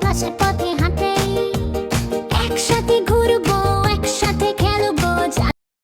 পাশে